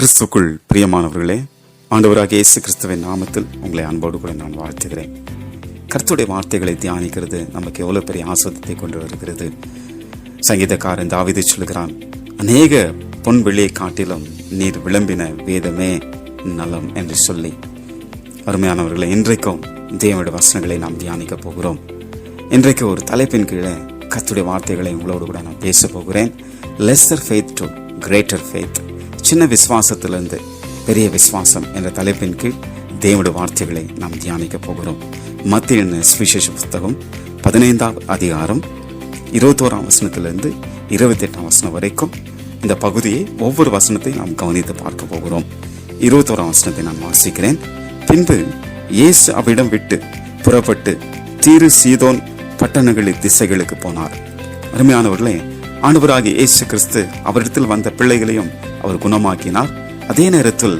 கிறிஸ்துக்குள் பிரியமானவர்களே ஆண்டவராக இயேசு கிறிஸ்துவின் நாமத்தில் உங்களை அன்போடு கூட நான் வாழ்த்துகிறேன். கர்த்துடைய வார்த்தைகளை தியானிக்கிறது நமக்கு எவ்வளவு பெரிய ஆஸ்வதத்தை கொண்டு வருகிறது. சங்கீதக்காரன் தாவிதை சொல்லுகிறான் அநேக பொன் காட்டிலும் நீர் விளம்பின வேதமே நலம் என்று சொல்லி. அருமையானவர்களை இன்றைக்கும் தேவனுடைய வசனங்களை நாம் தியானிக்க போகிறோம். இன்றைக்கு ஒரு தலைப்பின் கீழே கர்த்தருடைய வார்த்தைகளை உங்களோடு கூட நான் பேச போகிறேன். Lesser faith to greater faith சின்ன விசுவாசத்திலிருந்து பெரிய விசுவாசம் என்ற தலைப்பின் கீழ் தேவனுடைய வார்த்தைகளை நாம் தியானிக்க போகிறோம். மத்திய சுவிசேஷ புஸ்தகம் பதினைந்தாம் அதிகாரம் இருபத்தோராம் வசனத்திலிருந்து இருபத்தி எட்டாம் வசனம் வரைக்கும் இந்த பகுதியை ஒவ்வொரு வசனத்தையும் நாம் கவனித்து பார்க்க போகிறோம். இருபத்தோராம் வசனத்தை நான் வாசிக்கிறேன். பின்பு இயேசு அவ்விடம் விட்டு புறப்பட்டு தீரு சீதோன் பட்டணங்களின் திசைகளுக்கு போனார். அருமையானவர்களே ஆண்டவராகிய இயேசு கிறிஸ்து அவரிடத்தில் வந்த பிள்ளைகளையும் அவர் குணமாக்கினார். அதே நேரத்தில்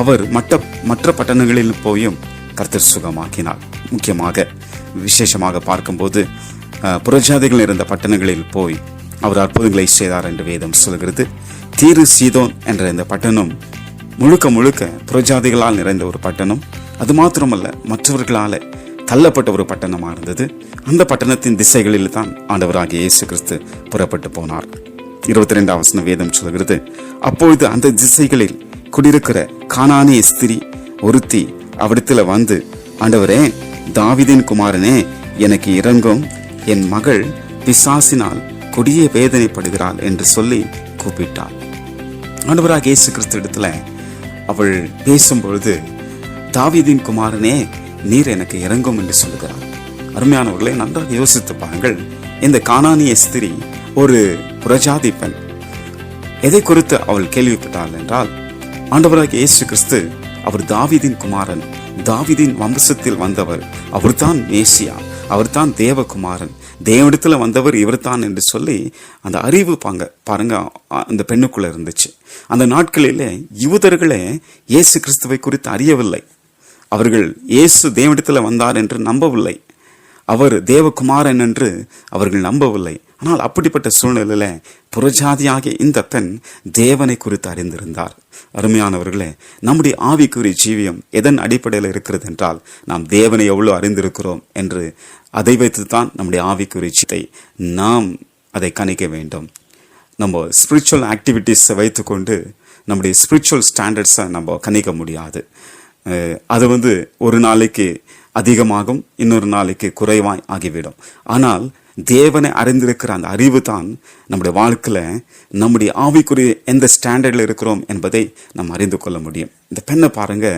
அவர் மற்ற மற்ற பட்டணங்களில் போயும் கர்த்தர் சுகமாக்கினார். முக்கியமாக விசேஷமாக பார்க்கும்போது புறஜாதிகள் இருந்த பட்டணங்களில் போய் அவர் அற்புதங்களை செய்தார் என்று வேதம் சொல்கிறது. தீரு சீதோன் என்ற இந்த பட்டணம் முழுக்க முழுக்க புறஜாதிகளால் நிறைந்த ஒரு பட்டணம். அது மாத்திரமல்ல மற்றவர்களால தள்ளப்பட்ட ஒரு பட்டணமா இருந்தது. அந்த பட்டணத்தின் திசைகளில் தான் ஆண்டவராகிய இயேசு கிறிஸ்து புறப்பட்டு போனார். இருபத்தி ரெண்டாம் வசனம் வேதம் சொல்கிறது அப்பொழுது அந்த திசைகளில் குடியிருக்கிற கானானிய ஸ்திரி ஒருத்தி அவிடத்துல வந்து ஆண்டவரே தாவிதின் குமாரனே எனக்கு இறங்கும் என் மகள் பிசாசினால் கொடிய வேதனைப்படுகிறாள் என்று சொல்லி கூப்பிட்டாள். ஆண்டவராக இயேசு கிறிஸ்து இடத்துல அவள் பேசும்பொழுது தாவிதின் குமாரனே நீர் எனக்கு இறங்கும் என்று சொல்லுகிறார் அருமையானவர்களை நன்றாக யோசித்து பாருங்கள். இந்த காணானிய ஸ்திரீ ஒரு புரஜாதி பெண் எதை குறித்து அவள் கேள்விப்பட்டாள் என்றால் ஆண்டவராக இயேசு கிறிஸ்து அவர் தாவிதின் குமாரன் தாவிதின் வம்சத்தில் வந்தவர் அவர்தான் மேசியா அவர்தான் தேவகுமாரன் தேவனிடத்தில் வந்தவர் இவர்தான் என்று சொல்லி அந்த அறிவு பாங்க பாருங்க அந்த பெண்ணுக்குள்ள இருந்துச்சு. அந்த நாட்களிலே யூதர்களே இயேசு கிறிஸ்துவை குறித்து அறியவில்லை. அவர்கள் இயேசு தேவனிடத்தில் வந்தார் என்று நம்பவில்லை. அவர் தேவகுமாரன் என்று அவர்கள் நம்பவில்லை. ஆனால் அப்படிப்பட்ட சூழ்நிலையில புறஜாதியாகிய இந்த பெண் தேவனை குறித்து அறிந்திருந்தார். அருமையானவர்களே நம்முடைய ஆவிக்குரிய ஜீவியம் எதன் அடிப்படையில் இருக்கிறது என்றால் நாம் தேவனை எவ்வளோ அறிந்திருக்கிறோம் என்று அதை வைத்து தான் நம்முடைய ஆவிக்குரிய சித்தை நாம் அதை கணிக்க வேண்டும். நம்ம ஸ்பிரிச்சுவல் ஆக்டிவிட்டீஸை வைத்துக்கொண்டு நம்முடைய ஸ்பிரிச்சுவல் ஸ்டாண்டர்ட்ஸை நம்ம கணிக்க முடியாது. அது வந்து ஒரு நாளைக்கு அதிகமாகும் இன்னொரு நாளைக்கு குறைவாய் ஆகிவிடும். ஆனால் தேவனை அறிந்திருக்கிற அந்த அறிவு தான் நம்முடைய வாழ்க்கையில் நம்முடைய ஆவிக்குரிய எந்த ஸ்டாண்டர்டில் இருக்கிறோம் என்பதை நாம் அறிந்து கொள்ள முடியும். இந்த பெண்ணை பாருங்க.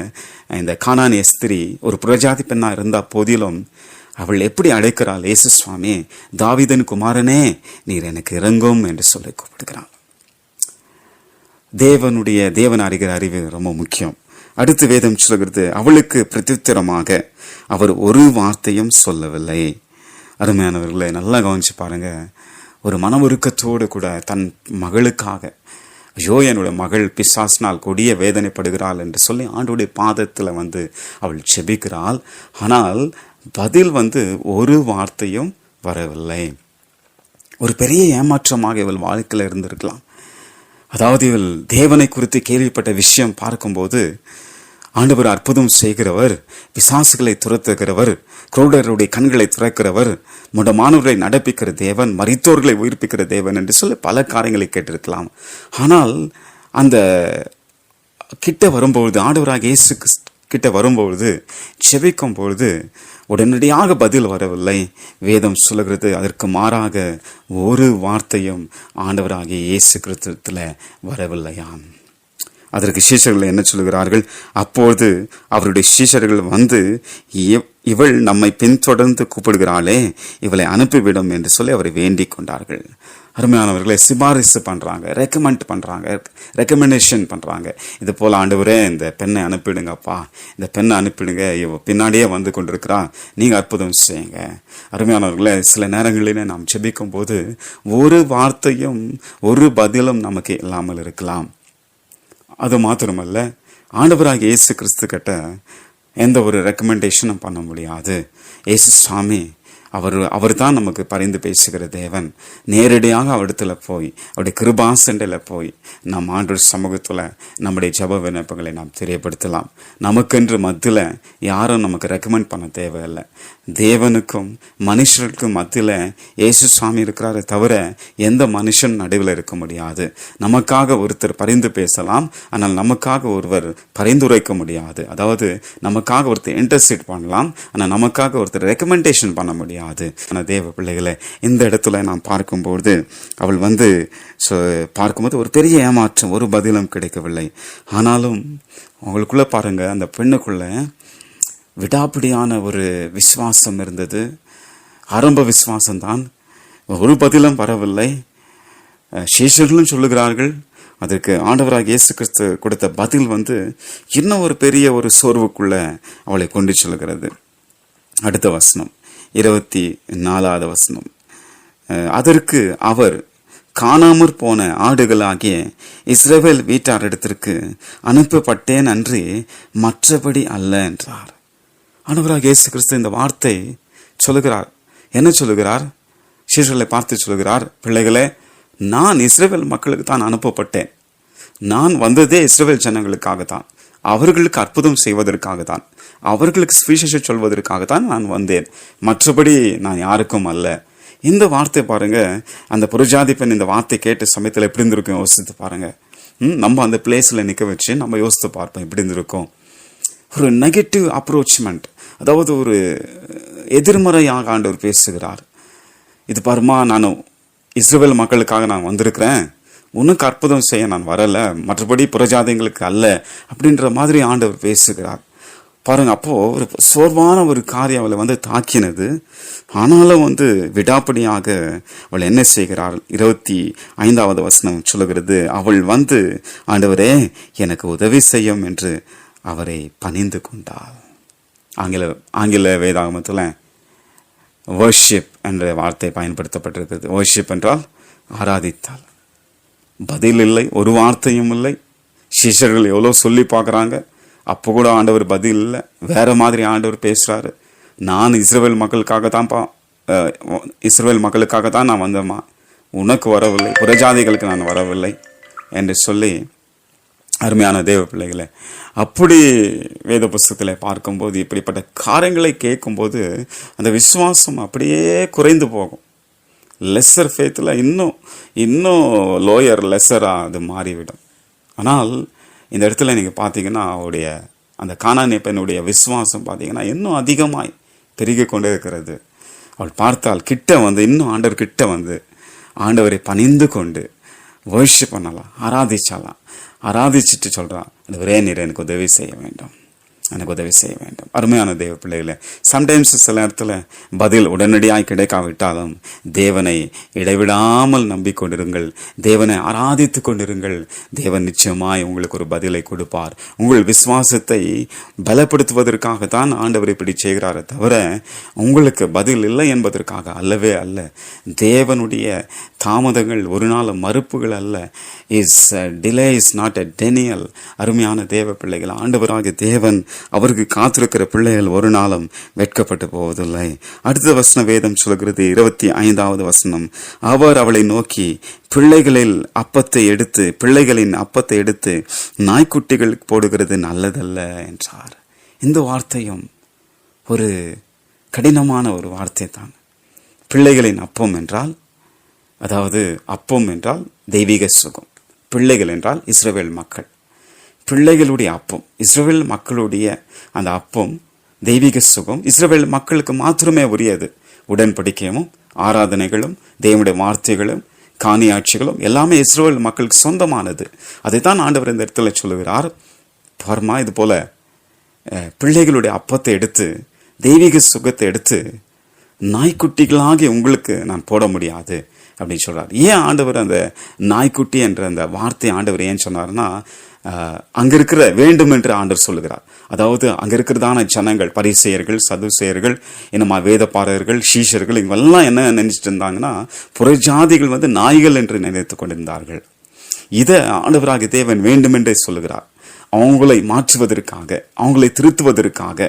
இந்த கானானிய எஸ்திரி ஒரு புரஜாதி பெண்ணாக இருந்தால் போதிலும் அவள் எப்படி அழைக்கிறாள் இயேசு சுவாமி தாவிதன் குமாரனே நீர் எனக்கு இறங்கும் என்று சொல்லி கூப்பிடுகிறாள். தேவனுடைய தேவன் அறிகிற அறிவு ரொம்ப முக்கியம். அடுத்து வேதம் சொல்கிறது அவளுக்கு பிரத்யுத்தரமாக. அவர் ஒரு வார்த்தையும் சொல்லவில்லை. அருமையானவர்களை நல்லா கவனிச்சு பாருங்க. ஒரு மன உருக்கத்தோடு கூட தன் மகளுக்காக ஐயோ என்னுடைய மகள் பிசாசினால் கொடிய வேதனைப்படுகிறாள் என்று சொல்லி ஆண்டுடைய பாதத்தில் வந்து அவள் செபிக்கிறாள். ஆனால் பதில் வந்து ஒரு வார்த்தையும் வரவில்லை. ஒரு பெரிய ஏமாற்றமாக இவள் வாழ்க்கையில் இருந்திருக்கலாம். அதாவது இவள் தேவனை குறித்து கேள்விப்பட்ட விஷயம் பார்க்கும்போது ஆண்டவர் அற்புதம் செய்கிறவர் பிசாசுகளை துரத்துகிறவர் குரோடருடைய கண்களை துறக்கிறவர் முடமானவர்களை நடப்பிக்கிற தேவன் மறித்தோர்களை உயிர்ப்பிக்கிற தேவன் என்று சொல்லி பல காரியங்களை கேட்டிருக்கலாம். ஆனால் அந்த கிட்ட வரும்பொழுது ஆண்டவராக இயேசு கிட்ட வரும்பொழுது செபிக்கும் பொழுது உடனடியாக பதில் வரவில்லை. வேதம் சொல்லுகிறது அதற்கு மாறாக ஒரு வார்த்தையும் ஆண்டவராகிய இயேசு கிறிஸ்துவில் வரவில்லையாம். அதற்கு சீஷர்கள் என்ன சொல்கிறார்கள் அப்பொழுது அவருடைய சீஷர்கள் வந்து இவள் நம்மை பின்தொடர்ந்து கூப்பிடுகிறாளே இவளை அனுப்பிவிடும் என்று சொல்லி அவரை வேண்டிக் கொண்டார்கள். அருமையானவர்களை சிபாரிசு பண்ணுறாங்க ரெக்கமெண்ட் பண்ணுறாங்க ரெக்கமெண்டேஷன் பண்ணுறாங்க இது போல் ஆண்டவரே இந்த பெண்ணை அனுப்பிடுங்கப்பா. இந்த பெண்ணை அனுப்பிடுங்க. இவ பின்னாடியே வந்து கொண்டிருக்கிறா நீங்கள் அற்புதம் செய்யுங்க. அருமையானவர்களே சில நேரங்களிலே நாம் ஜெபிக்கும் போது ஒரு வார்த்தையும் ஒரு பதிலும் நமக்கு இல்லாமல் இருக்கலாம். அது மாத்திரமல்ல ஆண்டவராக இயேசு கிறிஸ்து கிட்ட எந்த ஒரு ரெக்கமெண்டேஷனும் பண்ண முடியாது. ஏசு சாமி அவர் அவர் தான் நமக்கு பரிந்து பேசுகிற தேவன். நேரடியாக அவரிடத்துல போய் அவருடைய கிருபாசண்டையில் போய் நம் ஆண்டு சமூகத்தில் நம்முடைய ஜப விண்ணப்பங்களை நாம் தெரியப்படுத்தலாம். நமக்கென்று மத்தியில் யாரும் நமக்கு ரெக்கமெண்ட் பண்ண தேவையில்லை. தேவனுக்கும் மனுஷருக்கும் மத்தியில் இயேசு சுவாமி இருக்கிறாரே தவிர எந்த மனுஷன் நடுவில் இருக்க முடியாது. நமக்காக ஒருத்தர் பரிந்து பேசலாம் ஆனால் நமக்காக ஒருவர் பரிந்துரைக்க முடியாது. அதாவது நமக்காக ஒருத்தர் இன்டர்சீட் பண்ணலாம் ஆனால் நமக்காக ஒருத்தர் ரெக்கமெண்டேஷன் பண்ண முடியாது. ஆனால் தேவ பிள்ளைகளை இந்த இடத்துல நான் பார்க்கும்போது அவள் வந்து பார்க்கும்போது ஒரு பெரிய ஏமாற்றம் ஒரு பதிலும் கிடைக்கவில்லை. ஆனாலும் அவங்களுக்குள்ளே பாருங்கள் அந்த பெண்ணுக்குள்ளே விடாப்பிடியான ஒரு விசுவாசம் இருந்தது. ஆரம்ப விஸ்வாசம்தான் ஒரு பதிலும் வரவில்லை. சீஷர்களும் சொல்லுகிறார்கள் அதற்கு ஆண்டவராக இயேசு கிறிஸ்து கொடுத்த பதில் வந்து இன்னும் ஒரு பெரிய ஒரு சோர்வுக்குள்ள அவளை கொண்டு செல்கிறது. அடுத்த வசனம் இருபத்தி நாலாவது வசனம். அதற்கு அவர் காணாமற் போன ஆடுகளாகிய இஸ்ரேவேல் வீட்டாரிடத்திற்கு அனுப்பப்பட்டேன் அன்றி மற்றபடி அல்ல என்றார். ஆண்டவராக இயேசு கிறிஸ்து இந்த வார்த்தை சொல்லுகிறார். என்ன சொல்லுகிறார்? சீஷர்களை பார்த்து சொல்லுகிறார் பிள்ளைகளே நான் இஸ்ரேவேல் மக்களுக்கு தான் அனுப்பப்பட்டேன். நான் வந்ததே இஸ்ரேவேல் ஜனங்களுக்காக தான் அவர்களுக்கு அற்புதம் செய்வதற்காக தான் அவர்களுக்கு சுவிசேஷம் சொல்வதற்காக தான் நான் வந்தேன். மற்றபடி நான் யாருக்கும் அல்ல. இந்த வார்த்தை பாருங்க அந்த புரஜாதி பெண் இந்த வார்த்தை கேட்ட சமயத்தில் எப்படி இருந்திருக்கும்? யோசித்து பாருங்க. நம்ம அந்த பிளேஸில் நிற்க வச்சு நம்ம யோசித்து பார்ப்போம் எப்படி இருந்திருக்கும். ஒரு நெகட்டிவ் அப்ரோச்மெண்ட் அதாவது ஒரு எதிர்மறையாக ஆண்டவர் பேசுகிறார். இது பாருமா நான் இஸ்ரேல் மக்களுக்காக நான் வந்திருக்கிறேன். உனக்கு அற்புதம் செய்ய நான் வரலை. மற்றபடி புறஜாதிங்களுக்கு அல்ல அப்படின்ற மாதிரி ஆண்டவர் பேசுகிறார். பாருங்க அப்போது ஒரு சோர்வான ஒரு காரியம் அவளை வந்து தாக்கினது. ஆனாலும் வந்து விடாப்படியாக அவள் என்ன செய்கிறாள்? இருபத்தி ஐந்தாவது வசனம் சொல்லுகிறது அவள் வந்து ஆண்டவரே எனக்கு உதவி செய்யும் என்று அவரை பணிந்து கொண்டாள். ஆங்கில ஆங்கில வேதாகமத்தில் வர்ஷிப் என்ற வார்த்தை பயன்படுத்தப்பட்டிருக்கிறது. வர்ஷிப் என்றால் ஆராதித்தால். பதில் இல்லை ஒரு வார்த்தையும் இல்லை. சிஷ்யர்கள் எவ்வளோ சொல்லி பார்க்குறாங்க. அப்போ கூட ஆண்டவர் பதில் இல்லை. வேற மாதிரி ஆண்டவர் பேசுகிறாரு நான் இஸ்ரேல் மக்களுக்காக தான்ப்பா பா இஸ்ரேல் மக்களுக்காக தான் நான் வந்தேம்மா. உனக்கு வரவில்லை. புறஜாதிகளுக்கு நான் வரவில்லை என்று சொல்லி அருமையான தேவ பிள்ளைகளை அப்படி வேத புஸ்தகத்தில் பார்க்கும்போது இப்படிப்பட்ட காரியங்களை கேட்கும்போது அந்த விசுவாசம் அப்படியே குறைந்து போகும். லெஸ்ஸர் ஃபேத்தில் இன்னும் இன்னும் லோயர் லெஸ்ஸராக அது மாறிவிடும். ஆனால் இந்த இடத்துல நீங்கள் பார்த்தீங்கன்னா அவருடைய அந்த காணானிய பெண்ணுடைய விசுவாசம் பார்த்தீங்கன்னா இன்னும் அதிகமாய் பெருகி கொண்டே இருக்கிறது. அவள் பார்த்தால் கிட்ட வந்து இன்னும் ஆண்டவர் கிட்ட வந்து ஆண்டவரை பணிந்து கொண்டு worship பண்ணலாம் ஆராதிச்சாலாம். ஆராதிச்சுட்டு சொல்கிறான் ஒரே நீர் எனக்கு உதவி செய்ய வேண்டும். எனக்கு உதவி செய்ய வேண்டும். அருமையான தேவ பிள்ளைகளே சம்டைம்ஸ் சில நேரத்தில் பதில் உடனடியாக கிடைக்காவிட்டாலும் தேவனை இடைவிடாமல் நம்பிக்கொண்டிருங்கள். தேவனை ஆராதித்து கொண்டிருங்கள். தேவன் நிச்சயமாய் உங்களுக்கு ஒரு பதிலை கொடுப்பார். உங்கள் விசுவாசத்தை பலப்படுத்துவதற்காக தான் ஆண்டவர் இப்படி செய்கிறாரே தவிர உங்களுக்கு பதில் இல்லை என்பதற்காக அல்லவே அல்ல. தேவனுடைய தாமதங்கள் ஒரு நாள் மறுப்புகள் அல்ல. Is delay is not a denial அருமையான தேவ பிள்ளைகள் ஆண்டவராகிய தேவன் அவருக்கு காத்திருக்கிற பிள்ளைகள் ஒரு நாளும் வெட்கப்பட்டு போவதில்லை. அடுத்த வசன வேதம் சொல்கிறது இருபத்தி ஐந்தாவது வசனம். அவர் அவளை நோக்கி பிள்ளைகளில் அப்பத்தை எடுத்து பிள்ளைகளின் அப்பத்தை எடுத்து நாய்க்குட்டிகளுக்கு போடுகிறது நல்லதல்ல என்றார். இந்த வார்த்தையும் ஒரு கடினமான ஒரு வார்த்தை தான் பிள்ளைகளின் அப்பம் என்றால் அதாவது அப்பம் என்றால் தெய்வீக சுகம் பிள்ளைகள் என்றால் இஸ்ரவேல் மக்கள். பிள்ளைகளுடைய அப்பம் இஸ்ரவேல் மக்களுடைய அந்த அப்பம் தெய்வீக சுகம் இஸ்ரவேல் மக்களுக்கு மாத்திரமே உரியது. உடன்படிக்கையும் ஆராதனைகளும் தேவனுடைய வார்த்தைகளும் காணியாட்சிகளும் எல்லாமே இஸ்ரோவேல் மக்களுக்கு சொந்தமானது. அதைத்தான் ஆண்டவர் இந்த இடத்துல சொல்லுகிறார். பர்மா இது போல பிள்ளைகளுடைய அப்பத்தை எடுத்து தெய்வீக சுகத்தை எடுத்து நாய்க்குட்டிகளாகி உங்களுக்கு நான் போட முடியாது. அப்படின்னு சொல்கிறார் ஏன் ஆண்டவர் அந்த நாய்க்குட்டி என்ற அந்த வார்த்தை ஆண்டவர் ஏன் சொன்னார்னா அங்கே இருக்கிற வேண்டும் என்று ஆண்டவர் சொல்லுகிறார். அதாவது அங்கே இருக்கிறதான ஜனங்கள் பரிசெயர்கள் சதுசெயர்கள் என்னமா வேதப்பாரர்கள் சீஷர்கள் இவெல்லாம் என்ன நினைச்சிட்டு இருந்தாங்கன்னா புறஜாதிகள் வந்து நாய்கள் என்று நினைத்து கொண்டிருந்தார்கள். இதை ஆண்டவராக தேவன் வேண்டுமென்றே சொல்லுகிறார். அவங்களை மாற்றுவதற்காக அவங்களை திருத்துவதற்காக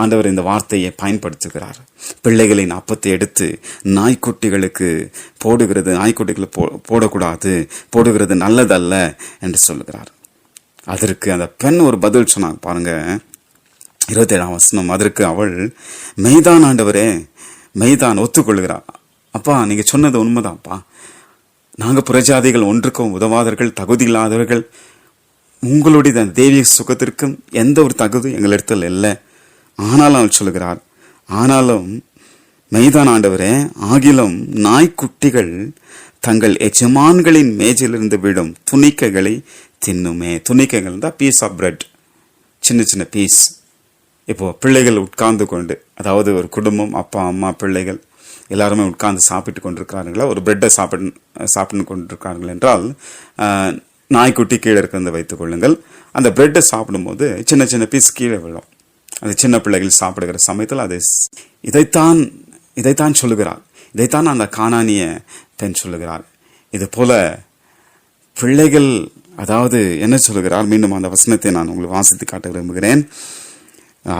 ஆண்டவர் இந்த வார்த்தையை பயன்படுத்துகிறார். பிள்ளைகளின் அப்பத்தை எடுத்து நாய்க்குட்டிகளுக்கு போடுகிறது நாய்க்குட்டிகளை போ போடக்கூடாது போடுகிறது நல்லதல்ல என்று சொல்லுகிறார். அதற்கு அந்த பெண் ஒரு பதில் சொன்னாங்க பாருங்க. இருபத்தேழாம் வசனம் அதற்கு அவள் மெய்தான் ஆண்டவரே மெய்தான் ஒத்துக்கொள்கிறார். அப்பா நீங்க சொன்னது உண்மைதான்ப்பா. நாங்க புறஜாதிகள் ஒன்றுக்கும் உதவாதவர்கள் தகுதி இல்லாதவர்கள் உங்களுடைய தெய்வீக சுகத்திற்கும் எந்த ஒரு தகுதி எங்களிடத்தில் இல்லை. ஆனாலும் அவர் சொல்லுகிறார் ஆனாலும் மைதான் ஆண்டவரே ஆகிலும் நாய்க்குட்டிகள் தங்கள் எஜமான்களின் மேஜிலிருந்து விடும் துணிக்கைகளை தின்னுமே. துணிக்கைகள் தான் பீஸ் ஆஃப் பிரெட் சின்ன சின்ன பீஸ் இப்போ பிள்ளைகள் உட்கார்ந்து கொண்டு அதாவது ஒரு குடும்பம் அப்பா அம்மா பிள்ளைகள் எல்லாருமே உட்கார்ந்து சாப்பிட்டு கொண்டிருக்கிறார்களா? ஒரு பிரெட்டை சாப்பிட் சாப்பிட்டு கொண்டிருக்கிறார்கள் என்றால் நாய்க்குட்டி கீழே இருக்கிறத வைத்துக் கொள்ளுங்கள். அந்த பிரெட்டை சாப்பிடும்போது சின்ன சின்ன பீஸ் கீழே விழும். அது சின்ன பிள்ளைகள் சாப்பிடுகிற சமயத்தில் அது இதைத்தான் இதைத்தான் சொல்லுகிறாள். இதைத்தான் அந்த காணானிய பெண் சொல்லுகிறாள். இது போல பிள்ளைகள் அதாவது என்ன சொல்லுகிறார் மீண்டும் அந்த வசனத்தை நான் உங்களுக்கு வாசித்து காட்ட விரும்புகிறேன்.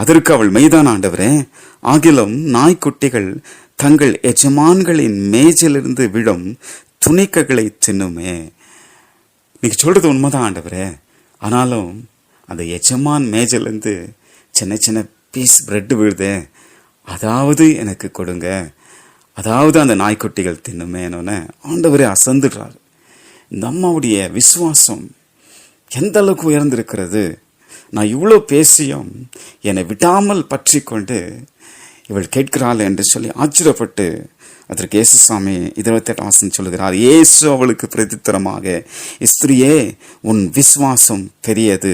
அதற்கு அவள் மெய்தான் ஆண்டவரே ஆகிலும் நாய்க்குட்டிகள் தங்கள் எஜமான்களின் மேஜிலிருந்து விழும் துணிக்கைகளை தின்னுமே. நீங்க சொல்றது உண்மைதான் ஆண்டவரே. ஆனாலும் அந்த எஜமான் மேஜிலிருந்து சின்ன சின்ன பீஸ் பிரெட் விழுதே அதாவது எனக்கு கொடுங்க. அதாவது அந்த நாய்க்குட்டிகள் தின்னுமேனோன்னு ஆண்டவரே அசந்துடுறார். இந்த அம்மாவுடைய விசுவாசம் எந்த அளவுக்கு உயர்ந்திருக்கிறது? நான் இவ்வளோ பேசியும் என்னை விடாமல் பற்றி கொண்டு இவள் கேட்கிறாள் என்று சொல்லி ஆச்சரியப்பட்டு அதற்கு இயேசுசாமி இருபத்தெட்டு வசனம் சொல்லுகிறார் இயேசு அவளுக்கு பிரதித்தரமாக ஸ்திரியே உன் விசுவாசம் பெரியது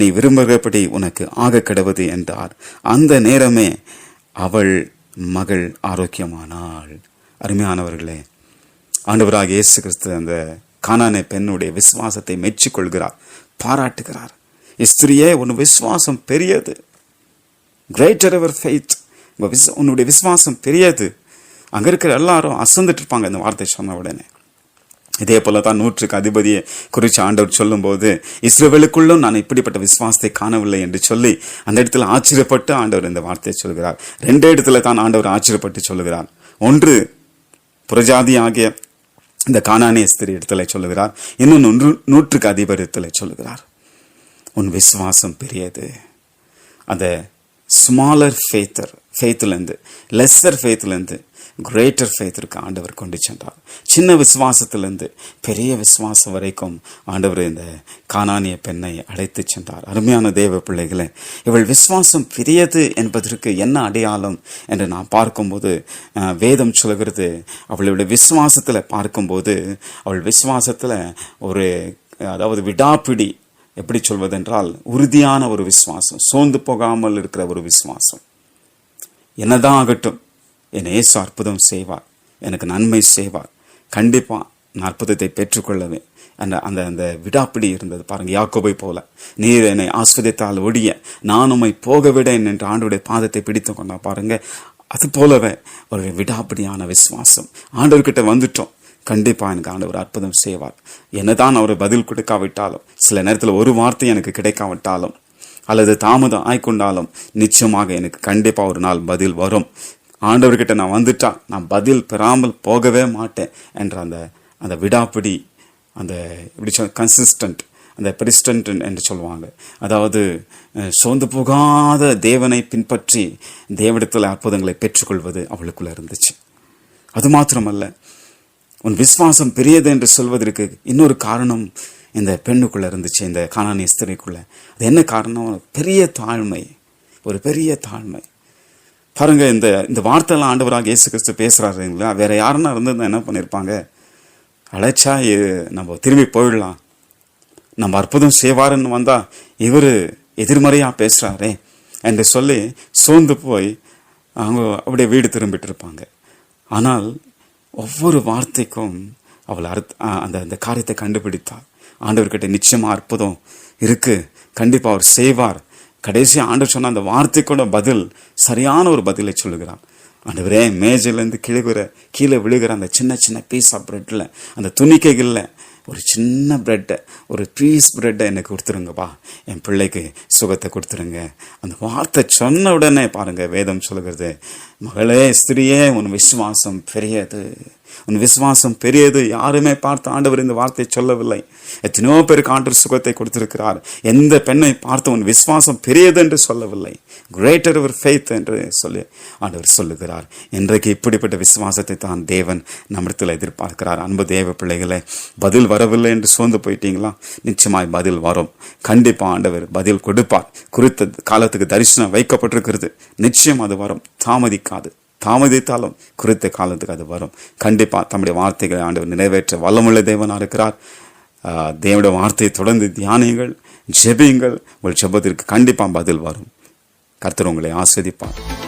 நீ விரும்புகிறபடி உனக்கு ஆக கிடவது என்றார். அந்த நேரமே அவள் மகள் ஆரோக்கியமானாள். அருமையானவர்களே ஆண்டவராக இயேசு கிறிஸ்து அந்த காணான பெண்ணுடைய விசுவாசத்தை மெச்சிக்கொள்கிறார் பாராட்டுகிறார். ஸ்திரியே உன் விசுவாசம் பெரியது கிரேட்டர் எவர் ஃபெய்த் உன்னுடைய விசுவாசம் பெரியது அங்கே இருக்கிற எல்லாரும் அசந்துட்டு இருப்பாங்க இந்த வார்த்தை சொன்ன உடனே. இதே போல தான் நூற்றுக்கு அதிபதியை குறித்து ஆண்டவர் சொல்லும்போது இஸ்ரேவேலுக்குள்ளும் நான் இப்படிப்பட்ட விசுவாசத்தை காணவில்லை என்று சொல்லி அந்த இடத்துல ஆச்சரியப்பட்டு ஆண்டவர் இந்த வார்த்தையை சொல்கிறார். ரெண்டே இடத்துல தான் ஆண்டவர் ஆச்சரியப்பட்டு சொல்லுகிறார் ஒன்று புரஜாதி ஆகிய இந்த கானானிய ஸ்திரி இடத்துல சொல்லுகிறார். இன்னும் ஒன்று நூற்றுக்கு அதிபர் இடத்துல சொல்லுகிறார். உன் விசுவாசம் பெரியது. அந்த ஸ்மாலர் ஃபேத்தர் ஃபேத்துலேருந்து லெஸ்ஸர் ஃபேத்துலேருந்து கிரேட்டர் ஃபேத்திற்கு ஆண்டவர் கொண்டு சென்றார். சின்ன விசுவாசத்திலிருந்து பெரிய விசுவாசம் வரைக்கும் ஆண்டவர் இந்த கானானிய பெண்ணை அழைத்து சென்றார். அருமையான தேவ பிள்ளைகளை இவள் விசுவாசம் பெரியது என்பதற்கு என்ன அடையாளம் என்று நான் பார்க்கும்போது வேதம் சொல்கிறது அவளுடைய விசுவாசத்தில் பார்க்கும்போது அவள் விசுவாசத்தில் ஒரு அதாவது விடாப்பிடி எப்படி சொல்வதென்றால் உறுதியான ஒரு விசுவாசம் சோர்ந்து போகாமல் இருக்கிற ஒரு விசுவாசம். என்னதான் ஆகட்டும் என் ஏசு அற்புதம் செய்வார். எனக்கு நன்மை செய்வார். கண்டிப்பாக நான் அற்புதத்தை பெற்றுக்கொள்ளவேன். அந்த அந்த அந்த விடாப்பிடி இருந்தது பாருங்க யாக்கோபை போல. நீர் என்னை ஆஸ்வதித்தால் ஒடிய நான் உம்மை போக விடேன் என்று ஆண்டுடைய பாதத்தை பிடித்து கொண்டா பாருங்க. அது போலவே ஒரு விடாப்பிடியான விசுவாசம். ஆண்டவர்கிட்ட வந்துட்டோம். கண்டிப்பாக எனக்கு ஆண்டவர் அற்புதம் செய்வார். என்னதான் அவர் பதில் கொடுக்காவிட்டாலும் சில நேரத்தில் ஒரு வார்த்தை எனக்கு கிடைக்காவிட்டாலும் அல்லது தாமதம் ஆய்கொண்டாலும் நிச்சயமாக எனக்கு கண்டிப்பாக ஒரு நாள் பதில் வரும். ஆண்டவர்கிட்ட நான் வந்துட்டா நான் பதில் பெறாமல் போகவே மாட்டேன் என்ற அந்த அந்த விடாப்பிடி அந்த எப்படி சொல் கன்சிஸ்டன்ட் அந்த பெரிஸ்டன்ட் என்று சொல்லுவாங்க. அதாவது சோர்ந்து போகாத தேவனை பின்பற்றி தேவடத்தில் அற்புதங்களை பெற்றுக்கொள்வது அவளுக்குள்ளே இருந்துச்சு. அது மாத்திரமல்ல உன் விஸ்வாசம் பெரியது என்று சொல்வதற்கு இன்னொரு காரணம் இந்த பெண்ணுக்குள்ளே இருந்துச்சு இந்த காணானிய ஸ்திரைக்குள்ளே. அது என்ன காரணம்? பெரிய தாழ்மை. ஒரு பெரிய தாழ்மை. பாருங்க இந்த இந்த வார்த்தைலாம் ஆண்டவராக இயேசு கிறிஸ்து பேசுகிறாருங்களா வேற யாருன்னா இருந்திருந்தா என்ன பண்ணியிருப்பாங்க அழைச்சா நம்ம திரும்பி போயிடலாம். நம்ம அற்புதம் செய்வாருன்னு வந்தால் இவர் எதிர்மறையாக பேசுகிறாரே என்று சொல்லி சோர்ந்து போய் அவங்க அப்படியே வீடு திரும்பிட்டு இருப்பாங்க. ஆனால் ஒவ்வொரு வார்த்தைக்கும் அவள் அர்த்த ஆ, அந்த அந்த காரியத்தை கண்டுபிடித்தாள். ஆண்டவர்கிட்ட நிச்சயமாக அற்புதம் இருக்குது கண்டிப்பாக அவர் செய்வார். கடைசி ஆண்டு சொன்ன அந்த வார்த்தைக்கூட பதில் சரியான ஒரு பதிலை சொல்லுகிறான். ஆண்டவரே மேஜிலேருந்து கிழகுற கீழே விழுகிற அந்த சின்ன சின்ன பீஸ் ஆஃப் பிரெட்டில் அந்த துணிக்கைகளில் ஒரு சின்ன பிரெட்டை ஒரு பீஸ் பிரெட்டை எனக்கு கொடுத்துருங்கப்பா. என் பிள்ளைக்கு சுகத்தை கொடுத்துருங்க. அந்த வார்த்தை சொன்ன உடனே பாருங்கள் வேதம் சொல்லுகிறது. மகளே ஸ்திரியே உன் விசுவாசம் பெரியது. உன் விசுவாசம் பெரியது. யாருமே பார்த்து ஆண்டவர் இந்த வார்த்தையை சொல்லவில்லை. எத்தனையோ பேருக்கு ஆண்டவர் சுகத்தை கொடுத்திருக்கிறார். எந்த பெண்ணை பார்த்து உன் விசுவாசம் பெரியது என்று சொல்லவில்லை. கிரேட்டர் ஒரு ஃபெய்த் என்று சொல்லி ஆண்டவர் சொல்லுகிறார். இன்றைக்கு இப்படிப்பட்ட விசுவாசத்தை தான் தேவன் நம்மிடத்தில் எதிர்பார்க்கிறார். அன்பு தேவ பிள்ளைகளை பதில் வரவில்லை என்று சோர்ந்து போயிட்டீங்களா? நிச்சயமாய் பதில் வரும். கண்டிப்பாக ஆண்டவர் பதில் கொடுப்பார். குறித்த காலத்துக்கு தரிசனம் வைக்கப்பட்டிருக்கிறது. நிச்சயம் அது வரும். தாமதிக்காது. தாமதித்தாலும் குறித்த காலத்துக்கு அது வரும். கண்டிப்பா தம்முடைய வார்த்தைகளை ஆண்டவர் நிறைவேற்ற வல்லமுள்ள தேவனாக இருக்கிறார். ஆஹ் தேவனுடைய வார்த்தையை தொடர்ந்து தியானியுங்கள் ஜெபியுங்கள். உங்கள் ஜெபத்திற்கு கண்டிப்பா பதில் வரும். கர்த்தர் உங்களை ஆஸ்வதிப்பார்